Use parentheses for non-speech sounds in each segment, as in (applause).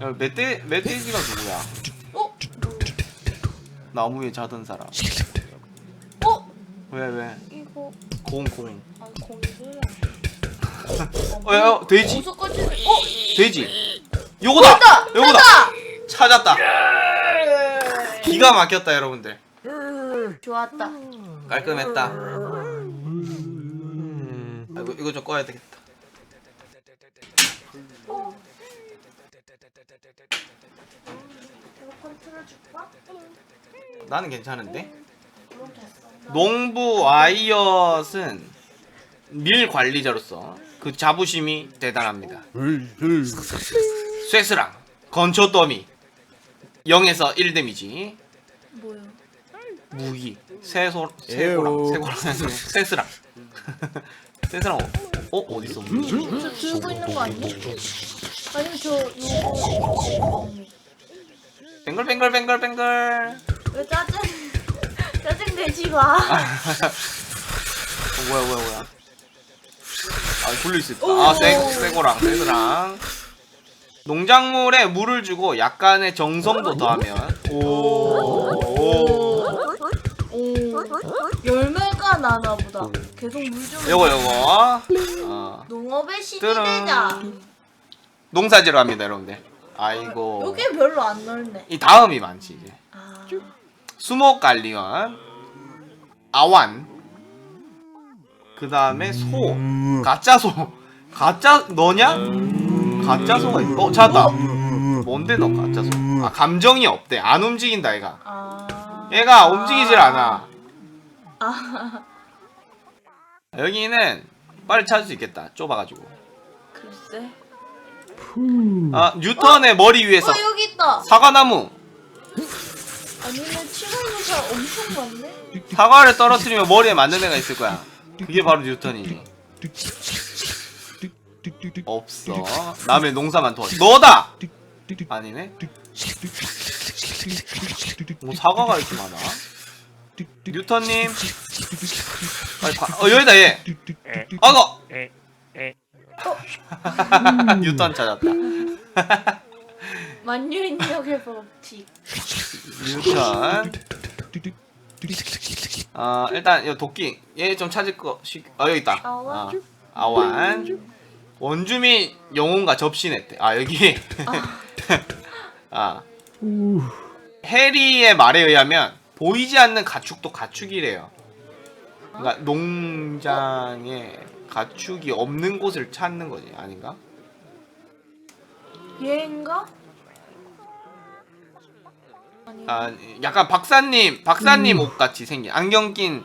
야, 멧돼 멧돼지가 누구야? 어? 나무에 자던 사람. 어? 왜 왜? 이거 공 공. 아 공이구나. 어, 야, 야, 돼지? 어디서까지? 어? 돼지. 요거다. 찾다! 요거다. 찾다! 찾았다. 기가 막혔다 여러분들. 좋았다. 깔끔했다. 아이고 이거 좀 꺼야 되겠다. 에어컨 틀어 줄까? 나는 괜찮은데? 농부 와이엇은 밀 관리자로서 그 자부심이 대단합니다. 쇠스랑 건초 더미 0에서 1 데미지 뭐야? 무기 쇠소 쇠고랑 쇠고랑 아니고 쇠스랑 쇠스랑 어 어디 있어? 저 들고 있는 거 아니야? 아니면 저 요거 뱅글뱅글뱅글뱅글 왜 짜증 (laughs) 짜증 내지 마. 어, 뭐야 뭐야 뭐야 아 굴릴 수 있다 오. 아 쇠, 쇠고랑 쇠스랑 농작물에 물을 주고 약간의 정성도 더하면 오, 오. 오 열매가 나나 보다. 계속 물 좀. 요거 요거 어. 농업의 신이 뜨릉. 되자. 농사지러 합니다 여러분들 아이고. 여기 별로 안 넓네. 이 다음이 많지 이제. 아. 수목 관리원 아완 그 다음에 소 가짜 소. 가짜 너냐? 가짜 소가 있... 어 찾았다. 뭔데 너 가짜 소 아 감정이 없대. 안 움직인다 얘가. 아. 얘가 움직이질 않아. 아. 여기는 빨리 찾을 수 있겠다. 좁아가지고. 글쎄. 아 뉴턴의 머리 위에서. 어 여기 있다. 사과나무. 아니면 치마무사 엄청 많네. 사과를 떨어뜨리면 머리에 맞는 애가 있을 거야. 그게 바로 뉴턴이지 없어. 남의 농사만 도와 너다! 아니네? 뭐 사과가 이렇게 많아? 뉴턴님. 빨리 가. 어 여기다 얘. 아거 뉴턴 찾았다. 만유인력의 법칙. 뉴턴. 아 일단 이 도끼. 얘 좀 찾을 거 시... 아 여기 있다. 아완? 아, 아완. 원주민 영혼과 접신했대 아 여기. 아. (laughs) 해리의 말에 의하면 보이지 않는 가축도 가축이래요. 그러니까 농장에 가축이 없는 곳을 찾는 거지 아닌가? 얘인가? 아니. 아 약간 박사님 박사님 옷 같이 생긴 안경 낀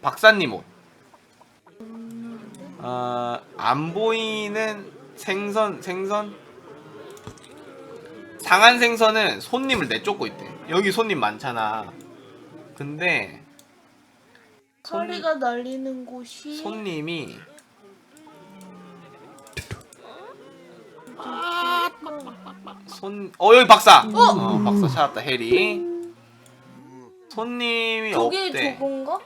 박사님 옷. 아안 보이는 생선 생선 상한 생선은 손님을 내쫓고 있대. 여기 손님 많잖아. 근데 손- 소리가 날리는 곳이 손님이 손 어 여기 박사. 어 박사 찾았다 해리. 손님이 저게 없대. 저건가?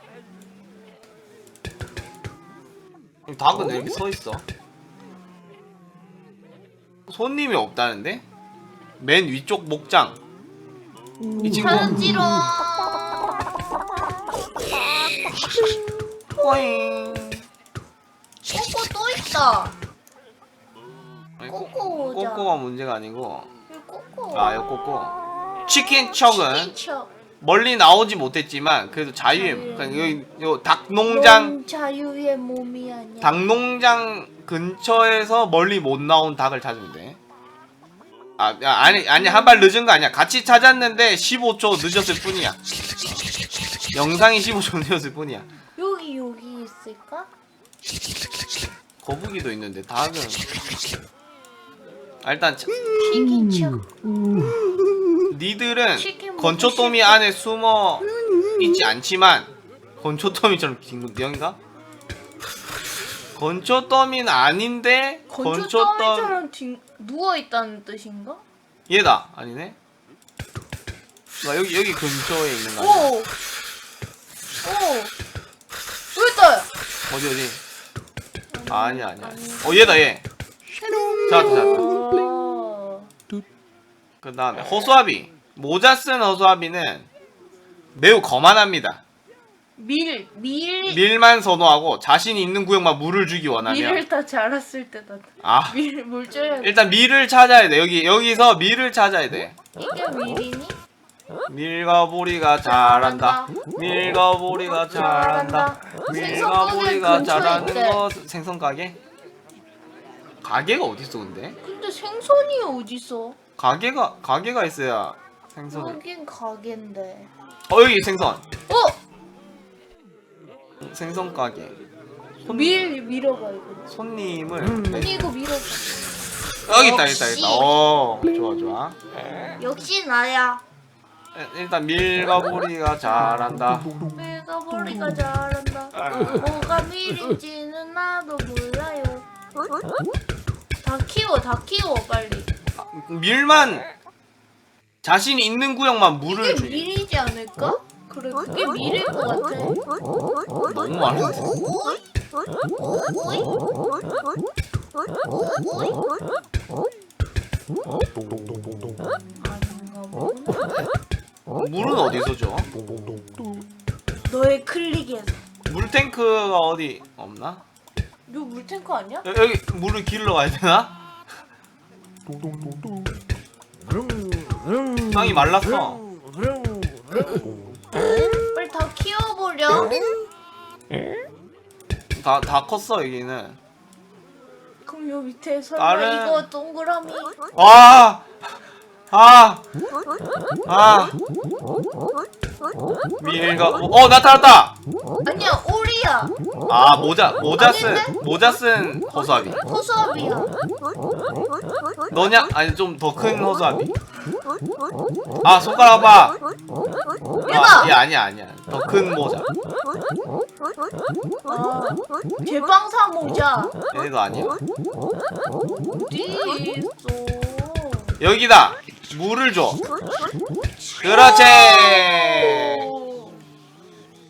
닭은 왜 이렇게 서 있어? 손님이 없다는데? 맨 위쪽 목장. 이 친구. 찾았지롱. 꼬잉. 꼬꼬 또 있다. 아니, 꼬- 꼬꼬자. 꼬꼬가 문제가 아니고. 이 꼬꼬. 아, 이거 꼬꼬. 치킨 척은 치킨척. 멀리 나오지 못했지만 그래도 자유의 자유의 그러니까 여기 요 닭농장 넌 자유의 몸이 아니야. 닭농장 근처에서 멀리 못 나온 닭을 찾으면 돼. 아, 야, 아니, 아니, 한 발 늦은 거 아니야. 같이 찾았는데 15초 늦었을 뿐이야. 영상이 15초 늦었을 뿐이야. 여기 여기 있을까? 거북이도 있는데, 닭은. 아, 일단, 차- 치킨척. 니들은 치킨 먹고 건초더미 싶어. 안에 숨어 있지 않지만, 건초더미처럼 딩동댕인가? 건초더미는 아닌데, 건초더미. 건초더미처럼 딩- 누워 있다는 뜻인가? 얘다. 아니네? 아, 여기, 여기 근처에 있는 거 오. 아니야? 오. 여기 있다. 어디 어디? 아니야 아니야. 어 얘다 얘. 찾았다. 아. 그 다음에 호수아비 모자 쓴 호수아비는 매우 거만합니다 밀, 밀, 밀만 선호하고 자신이 있는 구역만 물을 주기 원하면 밀을 다 자랐을 때다. 아 밀, 물 줘야 돼. 일단 밀을 찾아야 돼 여기 여기서 밀을 찾아야 돼 이게 밀이니? 밀가보리가 잘한다 밀가보리가 잘한다 밀가보리가 생선 가게 잘하는 있대. 거 생선 가게? 가게가 어딨어 근데? 근데 생선이 어디서? 가게가 가게가 있어야 생선을 여긴 가게인데. 어 여기 생선 어? 생선 가게 밀 밀어봐 이거. 손님을 아니 이거 밀어봐. 여기 있다 역시. 있다 있다 어 좋아 좋아 역시 나야. 일- 일단 밀가보리가 잘한다 내가 머리가 잘한다. 뭐가 밀인지는 나도 몰라요. 다 키워, 다 키워 빨리. 밀만 자신이 있는 구역만 물을 이게 주기 밀이지 않을까? 그래, 그게 밀일 것 같아. 너무 많은데 아닌가 보구나. 물은 어디서 줘? 너의 클릭에서. 물탱크가 어디 없나? 이거 물탱크 아니야? 여, 여기 물을 길러 가야 되나? 땅이 말랐어 빨리 다 키워버려. 다, 다 컸어 여기는 그럼 요 밑에 설마 다른- 이거 동그라미? 와! 아! 아! 밀가 어 나타났다! 아니야, 오리야. 아 모자 모자 쓴? 모자 쓴 호수아비 호수아비야. 너냐? 아니 좀 더큰 호수아비 아 손가락 봐! 아, 얘 아니야 아니야 더 큰 모자 아, 개방사 모자. 얘도 아니야 어디 있어? 여기다 물을 줘 그렇지 오.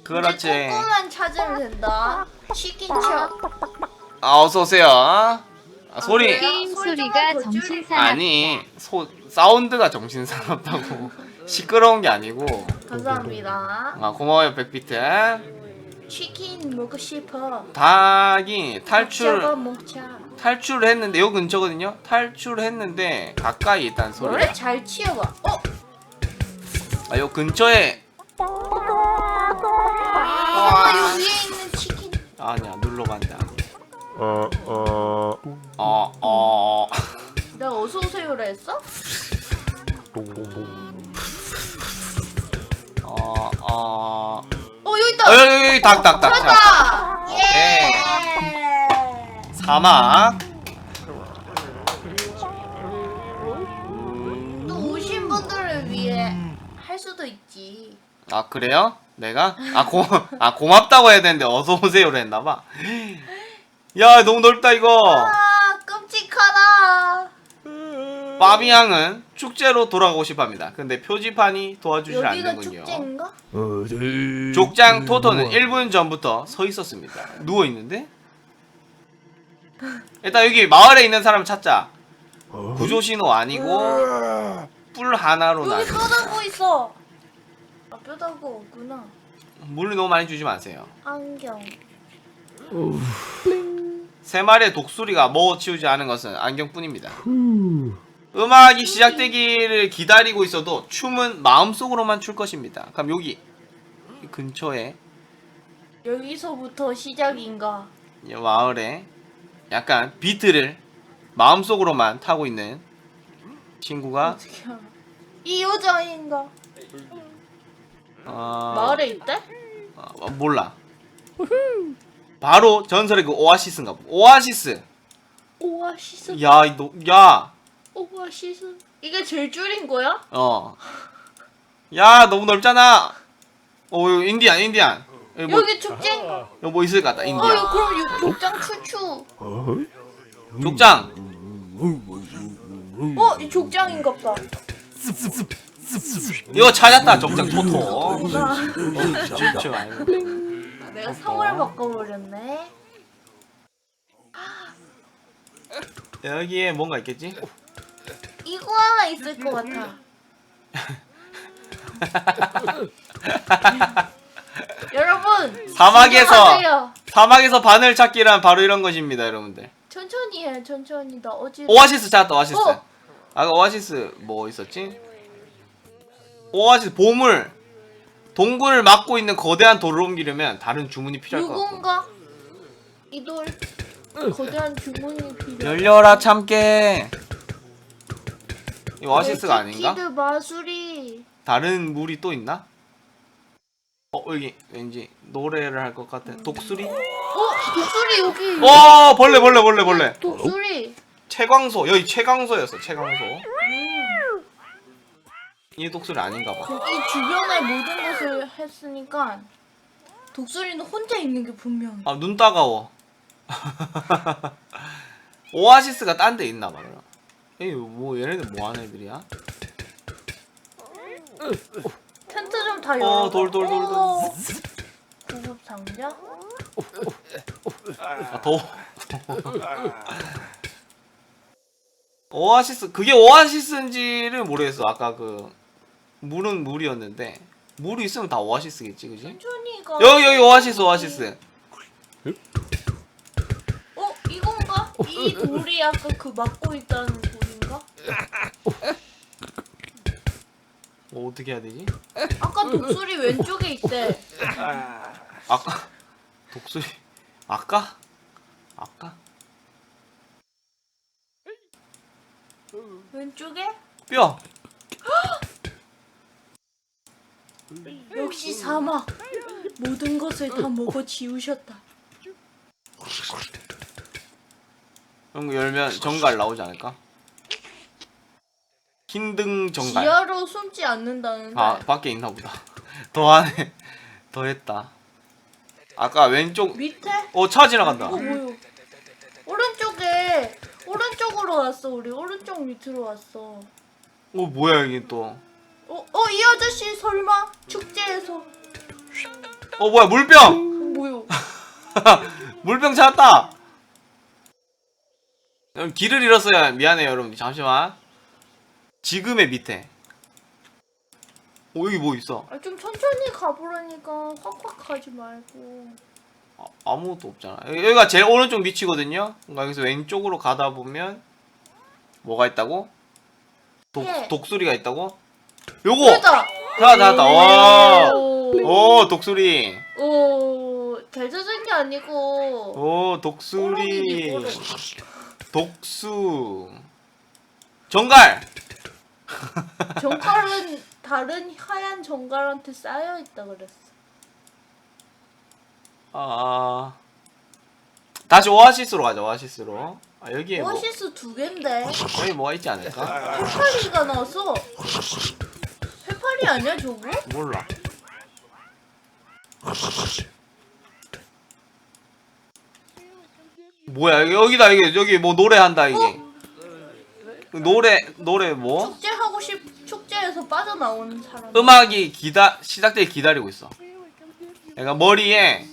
그렇지 조금만 찾으면 된다. 치킨 쳐. 아 어서 오세요 아, 소리 그래요? 게임 소리 소리가 좀더 정신 사납다. 아니 소 사운드가 정신 사납다고 (laughs) 시끄러운 게 아니고 감사합니다. 아 고마워요 백비트 치킨 먹고 싶어. 닭이 저거 탈출 먹자. 탈출을 했는데 요 근처거든요 탈출을 했는데 가까이 있다는 노래 소리가 잘 치워봐. 어? 아, 요 근처에 아, 요 위에 있는 치킨. 아니야 눌러 간다 어, 어, 어 어. 내가 어서 오세요라 했어? 어, 어. 어 있다. 어, 여기, 여기, 닭, 닭, 닭. 자, 찾았다. 예. 사막. 또 오신 분들을 위해 할 수도 있지. 아, 그래요? 내가? 아, 고, 아, 고맙다고 해야 되는데, 어서오세요를 했나봐. 야, 너무 넓다, 이거. 빠비양은 축제로 돌아가고 싶어 합니다. 근데 표지판이 도와주질 여기가 않는군요. 축제인가? 족장 토토는 1분 전부터 서 있었습니다. 누워 있는데? 일단 여기 마을에 있는 사람 찾자. 구조 신호 아니고 뿔 하나로 나. 여기 뼈다구 있어. 아 뼈다구 없구나. 물을 너무 많이 주지 마세요. 안경. 세 마리의 독수리가 먹어 치우지 않은 것은 안경뿐입니다. 음악이 시작되기를 기다리고 있어도 춤은 마음속으로만 출 것입니다. 그럼 여기 이 근처에 여기서부터 시작인가? 이 마을에 약간 비트를 마음속으로만 타고 있는 친구가 어떻게 알아? 이 여자인가? 어, 마을에 있대? 어, 몰라. 바로 전설의 그 오아시스인가 보. 오아시스. 오아시스. 야, 이 너, 야, 오아시스. 이게 제일 줄인 거야? 어. 야, 너무 넓잖아. 어, 여기 인디안, 인디안. 여기 뭐, 여기 축제인가? 여기 뭐 있을 것 같다, 어, 인디안. 여 그럼 이 족장 추추. 족장. 어, 이 족장인갑다. 이거 찾았다, 족장 토토. 어, 나 진짜 아니고. 내가 성을 바꿔버렸네. 여기에 뭔가 있겠지? 이거 하나 있을 것 같아. (laughs) 여러분 사막에서 진정하세요. 사막에서 바늘 찾기란 바로 이런 것입니다, 여러분들. 천천히 해 천천히 나 어제 오아시스 찾았다, 오아시스. 어. 아까 오아시스 뭐 있었지? 오아시스 보물. 동굴을 막고 있는 거대한 돌을 옮기려면 다른 주문이 필요할 것 같고. 누군가 이돌 거대한 주문이 필요. 열려라 참깨. 이 오아시스가 아닌가? 키드 마술이 다른 물이 또 있나? 어 여기 왠지 노래를 할 것 같은 독수리? 어 독수리 여기 어 벌레 벌레 벌레 벌레 독수리 최광소 여기 최광소였어 최광소 이 독수리 아닌가 봐 이 주변의 모든 것을 했으니까 독수리는 혼자 있는 게 분명해. 아 눈 따가워 (laughs) 오아시스가 딴 데 있나 봐 그럼 에이 뭐 얘네들 뭐 하는 애들이야? 텐트 좀 다 열어. 어, 돌, 돌, 돌, 돌. 구급 상자? 아 더워 오아시스 그게 오아시스인지를 모르겠어 아까 그 물은 물이었는데 물이 있으면 다 오아시스겠지 그지? 천천히 가. 여기 여기 오아시스 오아시스 어 이건가? 이 돌이 아까 그 막고 있다 는 돌인가? 뭐 어떻게 해야 되지? 아까 독수리 왼쪽에 있대. 아까 독수리 아까 아까 왼쪽에? 뼈 역시 사막. 모든 것을 다 먹어 지우셨다. 이런 거 열면 정갈 나오지 않을까? 흰등 정갈. 지하로 숨지 않는다는데. 아 밖에 있나 보다. (laughs) 더 안에 더 했다. 아까 왼쪽 밑에? 어차 지나간다. 이거 뭐요? 오른쪽에 오른쪽으로 왔어 우리. 오른쪽 밑으로 왔어. 어 뭐야 이게 또. 어, 어, 이 아저씨 설마 축제에서. 어 뭐야 어, 물병! 뭐요? (laughs) 물병 찾았다! 여러분, 길을 잃었어요. 미안해요 여러분. 잠시만 지금의 밑에 어 여기 뭐 있어 아, 좀 천천히 가보라니까 확확 가지 말고. 아, 아무것도 없잖아 여기- 여기가 제일 오른쪽 밑이거든요 그러니까 여기서 왼쪽으로 가다 보면 뭐가 있다고? 독, 예. 독수리가 있다고? 요거! 됐다. 찾아 찾았다 와 오, 오 독수리 오, 잘 찾은 게 아니고. 오 독수리 꼬르. 독수 정갈 정갈은 다른 하얀 정갈한테 쌓여 있다 그랬어. 아 다시 오아시스로 가자 오아시스로. 아 여기에 뭐 오아시스 두 개인데. 여기 뭐가 있지 않을까? 해파리가 나왔어. 해파리 아니야 저거? 몰라. 뭐야 여기 여기다 이게 여기 뭐 노래한다 이게 노래 노래 뭐 축제 하고 싶 축제에서 빠져나오는 사람. 음악이 기다 시작되기 기다리고 있어. 그러니까 머리에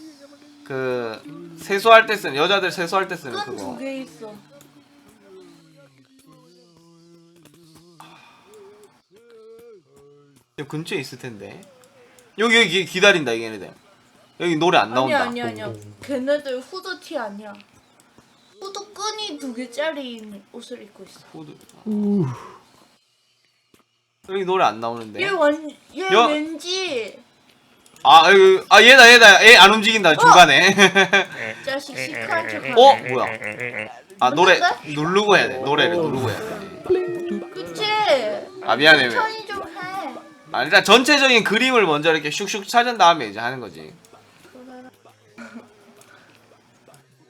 그 세수할 때 쓰는 여자들 세수할 때 쓰는 끈 두 그거. 개 있어. 여기 근처에 있을 텐데. 여기 여기 기다린다 얘네들. 여기 노래 안 나온다. 아니야 아니야 아니야. 걔네들 후드 티 아니야. 후드 끈이 두 개짜리 옷을 입고 있어. 후드. 여기 노래 안 나오는데. 얘완얘 여- 왠지 아 여기 아 얘다 얘다 얘 안 움직인다 중간에. 자식 시크한 척하네. 어 뭐야? 아 노래 맞는데? 누르고 해야 돼. 노래를 누르고 해야 돼. 그치? 아 미안해 미안. 천천히 좀 해. 아 일단 전체적인 그림을 먼저 이렇게 슉슉 찾은 다음에 이제 하는 거지.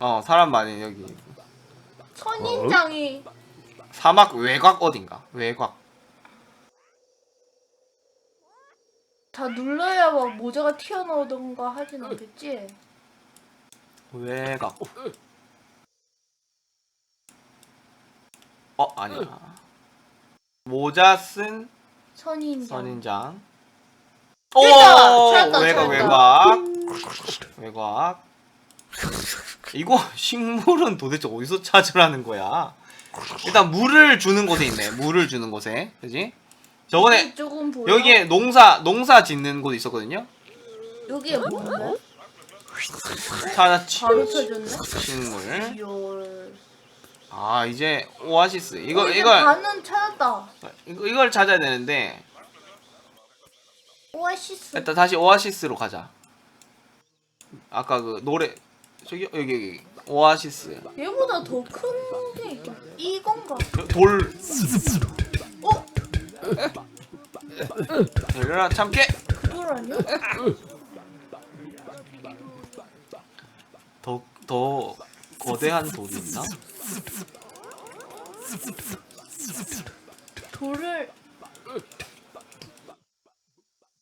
어 사람 많이 여기. 선인장이. 사막 외곽 어딘가? 외곽. 다 눌러야 막 모자가 튀어나오던가 하진 않겠지? 외곽. 어 아니야 모자 쓴 선인장. 선인장. 됐다! 오! 찾았다, 외곽 찾았다. 외곽. 외곽 이거 식물은 도대체 어디서 찾으라는 거야 일단 물을 주는 곳에 있네. 물을 주는 곳에. 그지? 저번에 조금 보여. 여기에 농사 농사 짓는 곳 있었거든요. 여기에 뭔데? 찾았지. 바로 쳐줬네. 식물. 열. 아 이제 오아시스. 이거 이제 이걸 반은 찾았다. 이거 이걸 찾아야 되는데 오아시스. 일단 다시 오아시스로 가자. 아까 그 노래 저기 여기 여기 오아시스. 얘보다 더 큰 게 있다. 이건가? 저돌 어? 열려라 참깨. 그걸 아니야? 더 더 거대한 돌이 있나? 돌을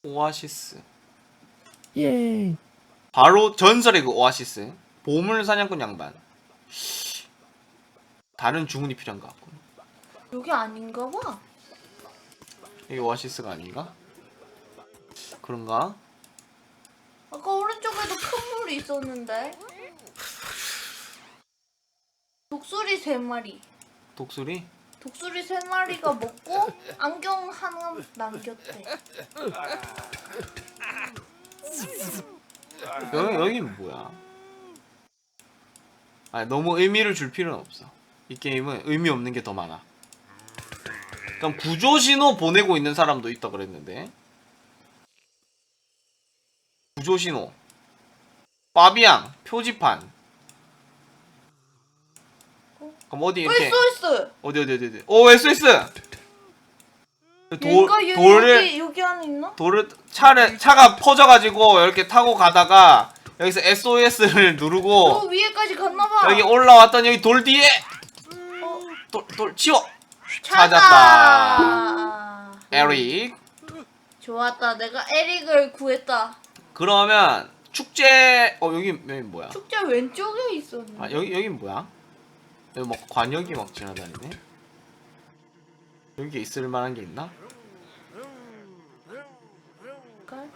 오아시스. 예. 바로 전설의 그 오아시스. 보물 사냥꾼 양반. 다른 주문이 필요한 것 같군. 여기 아닌가 봐. 이게 오아시스가 아닌가? 그런가? 아까 오른쪽에도 큰 물이 있었는데. 독수리 세 마리. 독수리? 독수리 세 마리가 먹고 안경 하나 남겼대. 여기 여기는 뭐야? 아 너무 의미를 줄 필요는 없어. 이 게임은 의미 없는 게 더 많아. 그럼 구조 신호 보내고 있는 사람도 있다 그랬는데. 구조 신호. 파비앙 표지판. 그럼 어디 이렇게 SOS! 어디 어디 어디 어디. 오 SOS. 돌 돌을 여기 여기 안에 있나? 돌을 차를 차가 퍼져가지고 이렇게 타고 가다가 여기서 SOS를 (laughs) 누르고 저 위에까지 갔나봐. 어. 여기 올라왔더니 여기 돌 뒤에 어, 돌, 돌 치워 찾았다. 찾았다. 에릭 좋았다. 내가 에릭을 구했다. 그러면 축제 어 여기 여기 뭐야 축제 왼쪽에 있었는데. 아 여기 여기 뭐야 여기 뭐 관역이 막 지나다니네 여기 있을 만한 게 있나 깔?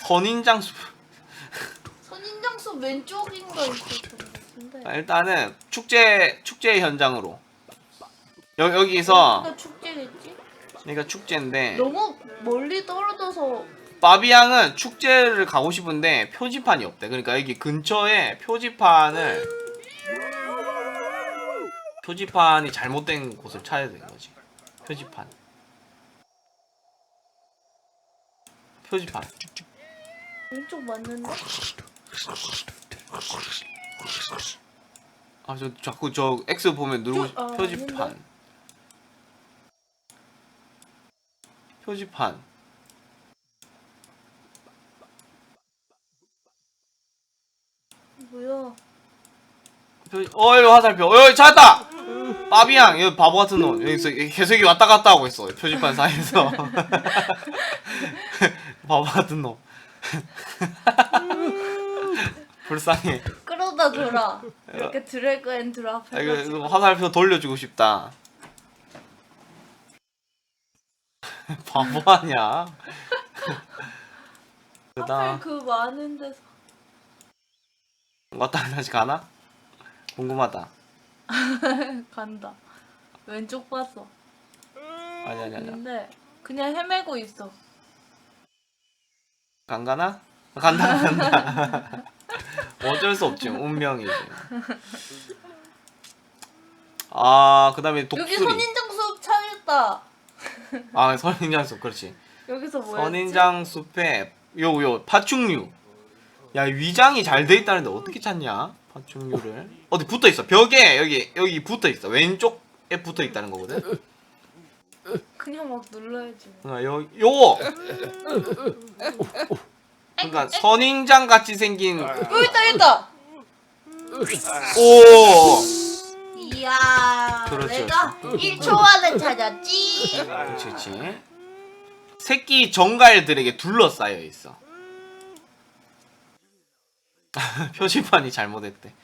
선인장수 선 인장수 왼쪽인가 있었던 것 같은데. 아, 일단은 축제 축제 현장으로 여, 여기서 여기가 축제겠지? 여기가 축제인데 너무 멀리 떨어져서 바비앙은 축제를 가고 싶은데 표지판이 없대. 그러니까 여기 근처에 표지판을 표지판이 잘못된 곳을 찾아야 되는 거지. 표지판. 표지판. 왼쪽 맞는데? 아 저 자꾸 저 X 보면 누르고 싶- 저- 아, 표지판. 표지판. 뭐야? 표지... 어 여기 화살표. 어 여기 찾았다. 바비앙 여기 바보 같은 놈 여기서 계속 여기 왔다 갔다 하고 있어 표지판 사이에서 (laughs) (laughs) 바보 같은 놈 (laughs) 불쌍해 끌어다 줘라. (laughs) 이렇게 드래그 앤 드랍 아, 이거, 해가지고. 이거 화살표 돌려주고 싶다 바보 아니야 하필 그다 그 많은 데서 왔다 다시 가나 궁금하다 (laughs) 간다. 왼쪽 봤어. 아니 아니 아니 근데 그냥 헤매고 있어. 안 가나 간다 간다 (laughs) 어쩔 수 없지 운명이지 아 그다음에 여기 독수리 선인장수 찾았다. 아 선인장 숲 그렇지 여기서 뭐였지? 선인장 숲에 요 요 파충류 야 위장이 잘 돼 있다는데 어떻게 찾냐 파충류를 어디 붙어 있어 벽에 여기 여기 붙어 있어 왼쪽에 붙어 있다는 거거든 그냥 막 눌러야지. 뭐. 아, 요 요거 (laughs) 그러니까 선인장 같이 생긴 여기 있다, 여기 있다. 오 이야, 그렇죠. 내가 1초 안에 찾았지. 그렇지 그렇지 새끼 정갈들에게 둘러싸여 있어 (laughs) 표지판이 잘못했대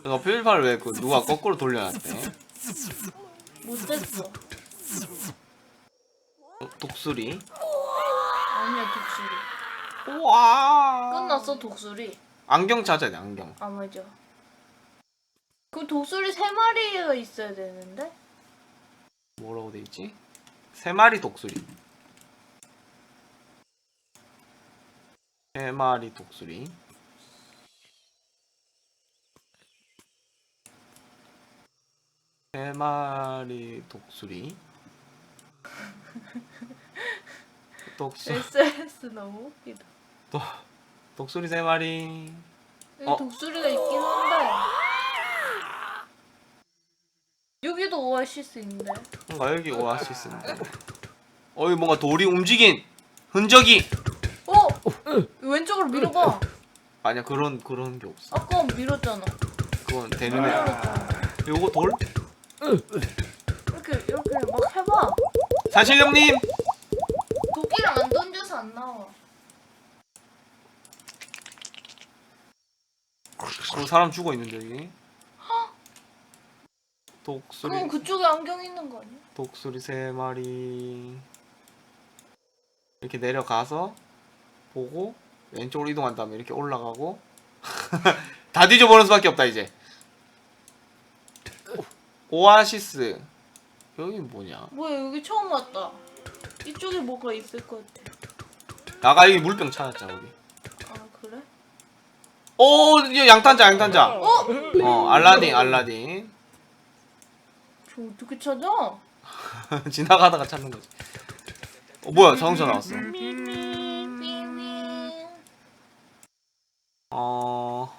이거 표지판을 왜그 누가 거꾸로 돌려놨대 못했어. 어, 독수리 아니야, 독수리. 우와 끝났어, 독수리. 안경 찾아야 돼 안경 아, 맞아. 그 독수리 세 마리가 있어야 되는데? 뭐라고 돼 있지? 세 마리 독수리. 세 마리 독수리. 세 마리 독수리. (laughs) 독수 (laughs) SS 너무 웃기다. 독수리 세 마리. 여기 어. 독수리가 있긴 한데. 여기도 오아시스 있는데. 뭔가 여기 오아시스인데. 어이 뭔가 돌이 움직인 흔적이. 어! 왼쪽으로 밀어봐. 아니야 그런 그런 게 없어. 아까 밀었잖아. 그건 되는 애. 밀었잖아. 요거 돌? 이렇게 이렇게 막 해봐. 사실령님. 도끼를 안 던져서 안 나와. 그 사람 죽어 있는데 여기. 독수리 그럼 그쪽에 안경 있는 거 아니야? 독수리 세 마리 이렇게 내려가서 보고 왼쪽으로 이동한 다음에 이렇게 올라가고 (laughs) 다 뒤져보는 수밖에 없다 이제 오아시스 여기 뭐냐 뭐야 여기 처음 왔다. 이쪽에 뭐가 있을 것 같아. 아까 여기 물병 찾았잖아 우리 아 그래? 오 이거 양탄자 양탄자 어? 어 알라딘 알라딘 저 어떻게 찾아? (laughs) 지나가다가 찾는 거지 어 뭐야 자동차 나왔어. 어,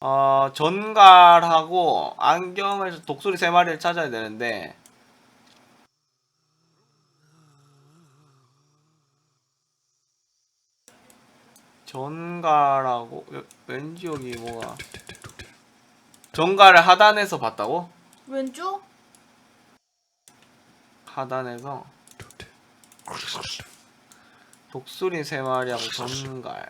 어, 전갈하고 안경을 독수리 세 마리를 찾아야 되는데 전갈하고 여- 왠지 여기 뭐가 전갈을 하단에서 봤다고? 왼쪽? 하단에서 독수리 세 마리하고 전갈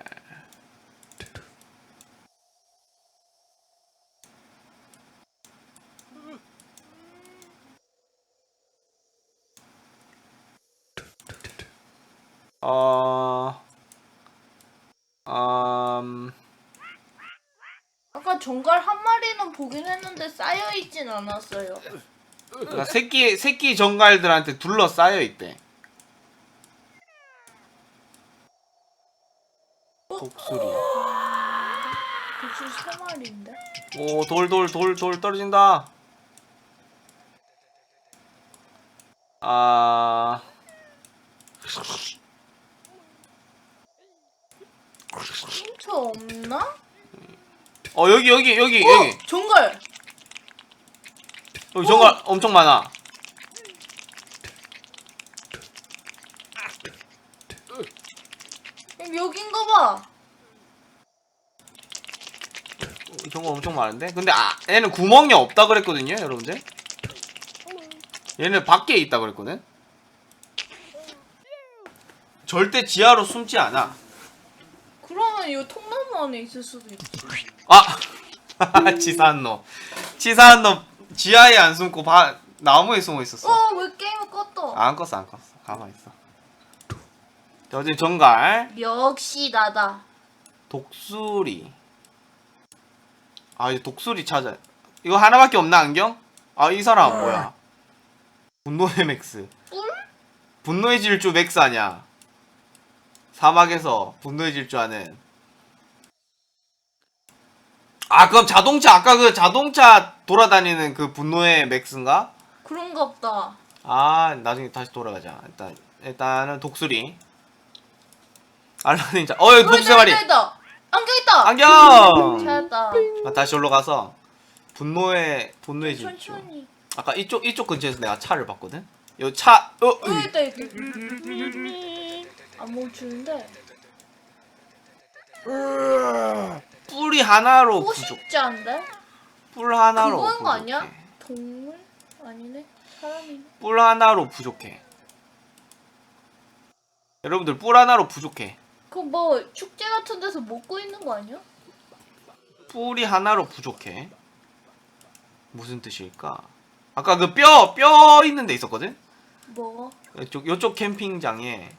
어, 음, 아까 정갈 한 마리는 보긴 했는데 쌓여 있진 않았어요. 그러니까 새끼 새끼 정갈들한테 둘러 싸여 있대. 독수리. 독수리 세 마리인데? 오, 돌, 돌, 돌, 돌 떨어진다. 아, 힌트 없나? 어 여기 여기 여기 어! 여기 정갈! 여기 정갈 엄청 많아. 여긴가 봐. 정갈 엄청 많은데? 근데 아, 얘는 구멍이 없다 그랬거든요, 여러분들. 얘는 밖에 있다 그랬거든. 절대 지하로 숨지 않아. 그러면 이 통나무 안에 있을 수도 있어. 아! 치사한 놈. 치사한 놈. 지하에 안 숨고 바, 나무에 숨어 있었어. 어, 왜 게임을 껐어? 안 껐어, 안 껐어. 가만히 있어. 저지 정갈. 역시 나다. 독수리. 아, 이제 독수리 찾아. 이거 하나밖에 없나, 안경? 아, 이 사람 뭐야? 분노의 맥스. 뿔? 분노의 질주 맥스 아니야? 사막에서 분노의 질주하는. 아, 그럼 자동차, 아까 그 자동차 돌아다니는 그 분노의 맥스인가? 그런가 보다. 아, 나중에 다시 돌아가자. 일단, 일단은 독수리. 알라딘 자, 어, 여기 독수 세 마리! 있다. 안경 있다. 안경! 찾았다. 아, 다시 올라 가서 분노의 분노의 질주. 천천히. 아까 이쪽 이쪽 근처에서 내가 차를 봤거든. 요 차, 어, 어, 있다, 있다. 안 멈추는데. 뿔이 하나로 부족. 호식자인데? 뿔 하나로 그거인 거 부족해. 아니야? 동물? 아니네. 사람이네. 뿔 하나로 부족해. 여러분들 뿔 하나로 부족해. 그 뭐 축제 같은 데서 먹고 있는 거 아니야? 뿔이 하나로 부족해. 무슨 뜻일까? 아까 그 뼈, 뼈 있는 데 있었거든? 뭐? 이쪽, 요쪽 캠핑장에.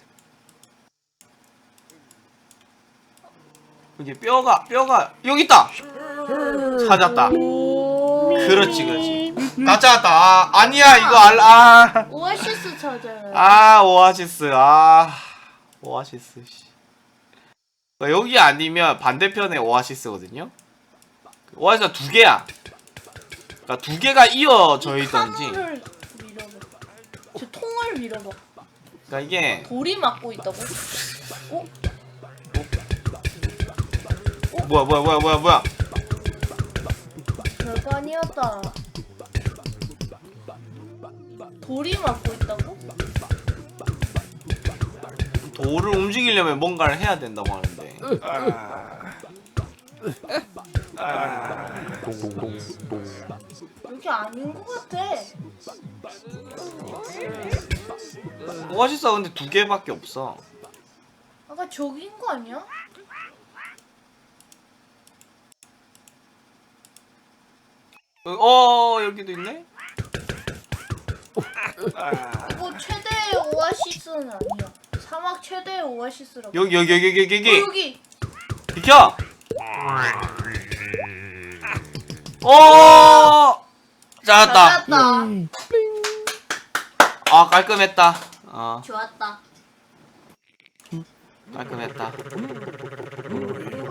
이게 뼈가, 뼈가, 여기 있다! 찾았다. 오. 그렇지 그렇지 나 찾았다 아, 아니야 이거 알 아 오아시스 찾아요. 아 오아시스 아 오아시스 씨. 그러니까 여기 아니면 반대편에 오아시스거든요 오아시스가 두 개야 그러니까 두 개가 이어져 있던지 카누를 밀어봐. 저 통을 밀어봐. 그러니까 이게 돌이 막고 있다고? 어? 뭐야 뭐야 뭐야 뭐야 뭐야 별거 아니었다. 돌이 막고 있다고? 돌을 움직이려면 뭔가를 해야 된다고 하는데 여기 아닌 것 같아. 오아시스가 근데 두 개밖에 없어 아까 저기인 거 아니야? 어 여기도 있네 이거 최대의 오아시스는 아니야. 사막 최대의 오아시스라고. 여기 여기 여기 여기 어, 여기 여기. 비켜 어 찾았다 찾았다. 예이. 아 깔끔했다 아 좋았다. 깔끔했다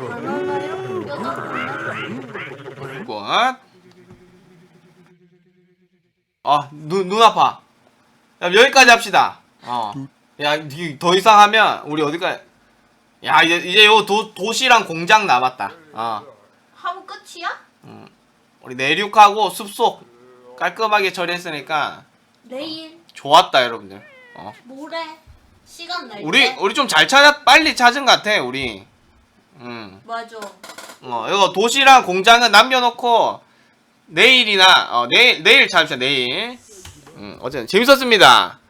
바나나요? 여덟 이건 아 눈 눈 아파. 야, 여기까지 합시다. 어야더 이상 하면 우리 어디까 야 이제 이제 요 도, 도시랑 공장 남았다. 어. 하고 끝이야? 우리 내륙하고 숲속 깔끔하게 처리했으니까 내일. 좋았다 여러분들. 어. 모레 시간 날 우리 때? 우리 좀 잘 찾아 빨리 찾은 것 같아 우리. 음 맞아. 어, 이거 도시랑 공장은 남겨놓고 내일이나 어, 내일 내일 찾읍시다 내일. 음, 어쨌든 재밌었습니다.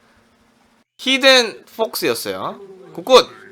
히든 폭스였어요. 굿굿.